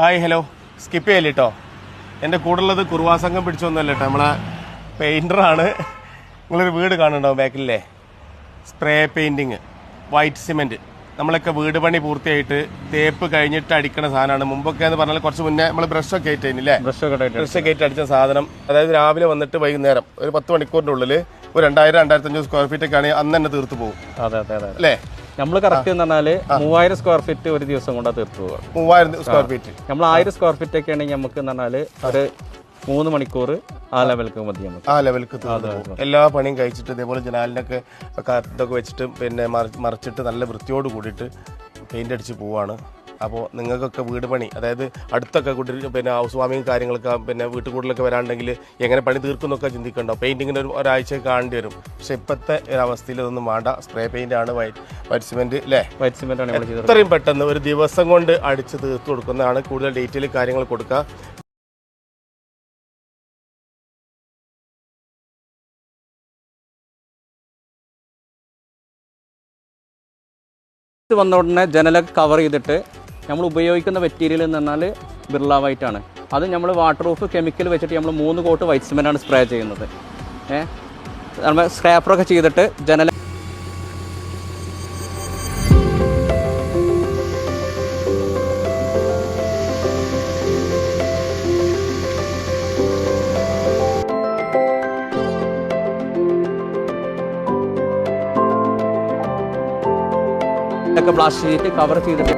Hi hello. Skip ചെയ്യല്ലേ കേട്ടോ എന്റെ കൂടുള്ളത് കുറുവാസംഘം പിടിച്ചൊന്നുമല്ല കേട്ടോ നമ്മളെ പെയിന്ററാണ് നിങ്ങളൊരു വീട് കാണുന്നുണ്ടാവും ബാക്കിലേ സ്പ്രേ പെയിന്റിങ് വൈറ്റ് സിമെന്റ് നമ്മളൊക്കെ വീട് പണി പൂർത്തിയായിട്ട് തേപ്പ് കഴിഞ്ഞിട്ട് അടിക്കണ സാധനമാണ്. മുമ്പൊക്കെ എന്ന് പറഞ്ഞാൽ കുറച്ച് മുന്നേ നമ്മൾ ബ്രഷൊക്കെ ഒക്കെ ഇട്ടിട്ട് ബ്രഷൊക്കെ ആയിട്ട് അടിച്ച സാധനം. അതായത് രാവിലെ വന്നിട്ട് വൈകുന്നേരം ഒരു പത്ത് മണിക്കൂറിന്റെ ഉള്ളിൽ ഒരു രണ്ടായിരം രണ്ടായിരത്തഞ്ഞൂറ് സ്ക്വയർ ഫീറ്റ് ഒക്കെ ആണെങ്കിൽ അന്ന് തന്നെ തീർത്ത് പോകും അതെ അതെ അതെ. അല്ലേ? നമ്മൾ കറക്റ്റ് എന്ന് പറഞ്ഞാൽ മൂവായിരം സ്ക്വയർ ഫീറ്റ് ഒരു ദിവസം കൊണ്ട് തീർത്തു പോകുക മൂവായിരം സ്ക്വയർ ഫീറ്റ് നമ്മൾ ആയിരം സ്ക്വയർ ഫീറ്റ് ഒക്കെ ആണെങ്കിൽ നമുക്ക് എന്ന് പറഞ്ഞാൽ ഒരു മൂന്ന് മണിക്കൂർ ആ ലെവൽക്ക് മതി ആ ലെവൽക്ക്. എല്ലാ പണിയും കഴിച്ചിട്ട് ഇതേപോലെ ജനാലിനൊക്കെ ഇതൊക്കെ വെച്ചിട്ട് പിന്നെ മറി- മറിച്ചിട്ട് നല്ല വൃത്തിയോട് കൂടിയിട്ട് പെയിന്റ് അടിച്ച് പോവാണ്. അപ്പോൾ നിങ്ങൾക്കൊക്കെ വീട് പണി അതായത് അടുത്തൊക്കെ കുട്ടി പിന്നെ ഹൗസ് വാമിങ് കാര്യങ്ങളൊക്കെ പിന്നെ വീട്ടുകൂടലൊക്കെ വരാണ്ടെങ്കിൽ എങ്ങനെ പണി തീർക്കുന്നൊക്കെ ചിന്തിക്കണ്ടോ? പെയിന്റിങ്ങിന് ഒരു ഒരാഴ്ച കാണേണ്ടി വരും. പക്ഷേ ഇപ്പോഴത്തെ ഒരു അവസ്ഥയിൽ ഇതൊന്നും വേണ്ട. സ്പ്രേ പെയിന്റ് ആണ് വൈറ്റ് വൈറ്റ് സിമെന്റ് അല്ലേ വൈറ്റ് സിമെന്റ് ആണ് ഇത്രയും പെട്ടെന്ന് ഒരു ദിവസം കൊണ്ട് അടിച്ച് തീർത്ത് കൊടുക്കുന്നതാണ് കൂടുതൽ ഡീറ്റെയിൽ കാര്യങ്ങൾ കൊടുക്കുക. വന്ന ഉടനെ ജനലൊക്കെ കവർ ചെയ്തിട്ട് നമ്മൾ ഉപയോഗിക്കുന്ന മെറ്റീരിയൽ എന്ന് പറഞ്ഞാൽ ബിർള വൈറ്റ് ആണ്. അത് നമ്മൾ വാട്ടർ പ്രൂഫ് കെമിക്കൽ വെച്ചിട്ട് നമ്മൾ മൂന്ന് കോട്ട് വൈറ്റ് ആണ് സ്പ്രേ ചെയ്യുന്നത്. ഏഹ് നമ്മൾ സ്ക്രാപ്പറൊക്കെ ചെയ്തിട്ട് ജനല ഒക്കെ പ്ലാസ്റ്റിക് കവർ ചെയ്തിട്ട്